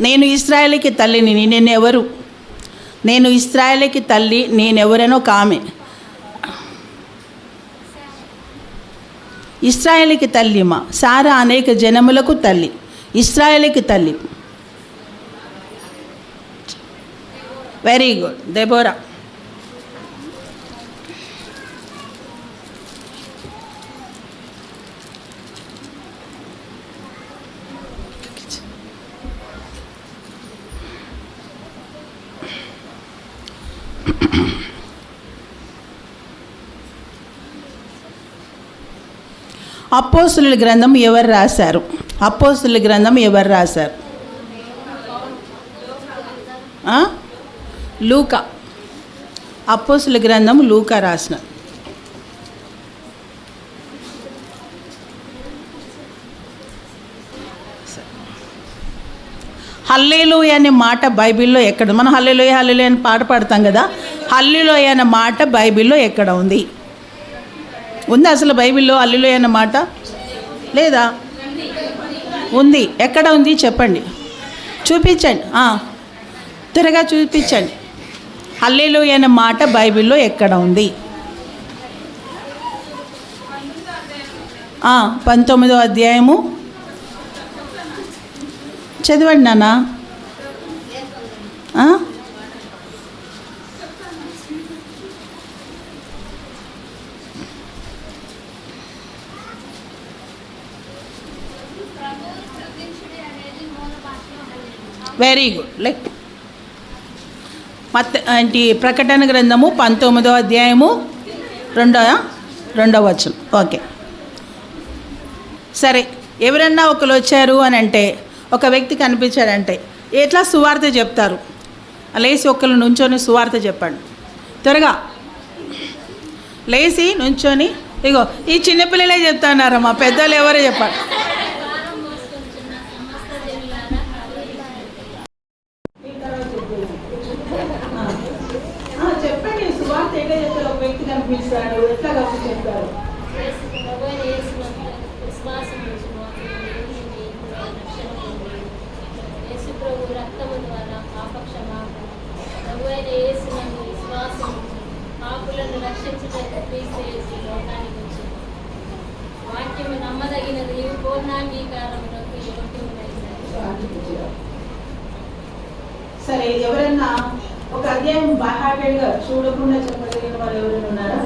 నేను ఇస్రాయేల్కి తల్లిని నేనెవరు? నేను ఇస్రాయేల్కి తల్లి నేనెవరనో కామె ఇస్రాయేల్కి తల్లిమా సారా అనేక జనములకు తల్లి. ఇస్రాయేల్కి తల్లి. వెరీ గుడ్ దెబోరా అపోస్తుల గ్రంథం ఎవరు రాశారు? అపోస్తుల గ్రంథం ఎవరు రాశారు? లూకా. అపోస్తుల గ్రంథం లూకా రాసిన. హల్లేలోయ అనే మాట బైబిల్లో ఎక్కడ? మనం హల్లేలోయ హల్లేలోయ అని పాట పాడతాం కదా. హల్లులోయ అన్న మాట బైబిల్లో ఎక్కడ ఉంది? ఉంది అసలు బైబిల్లో హల్లులోయ అన్న మాట? లేదా? ఉంది. ఎక్కడ ఉంది? చెప్పండి. చూపించండి. త్వరగా చూపించండి. హల్లేలోయ అన్న మాట బైబిల్లో ఎక్కడ ఉంది? పంతొమ్మిదో అధ్యాయము. చదవండి నాన్న. వెరీ గుడ్ లైక్ మత్ ఏంటి ప్రకటన గ్రంథము పంతొమ్మిదో అధ్యాయము రెండవ రెండవ వచనం. ఓకే సరే ఎవరన్నా ఒకరు వచ్చారు అని అంటే ఒక వ్యక్తి కనిపించాడంటే ఎట్లా సువార్త చెప్తారు? లేచి ఒకరు నుంచొని సువార్త చెప్పండి. త్వరగా. లేచి నుంచొని ఇగో ఈ చిన్నపిల్లలే చెప్తున్నారమ్మా పెద్దలు ఎవరో చెప్పండి చెప్పండి సువార్త చెప్తారు ఒక వ్యక్తి కనిపిస్తాడు ఎట్లా చెప్తారు రక్తము ద్వారా పాపక్షమాపణ ప్రభు అయిన విశ్వాసం పాపులను రక్షించుటకు క్రీస్తు యేసు లోకానికి వచ్చింది వాక్యము నమ్మదగినది సరే ఎవరన్నా ఒక అధ్యాయం బాహాటంగా చూడకుండా చెప్పగలిగిన వాళ్ళు ఎవరైనా ఉన్నారా?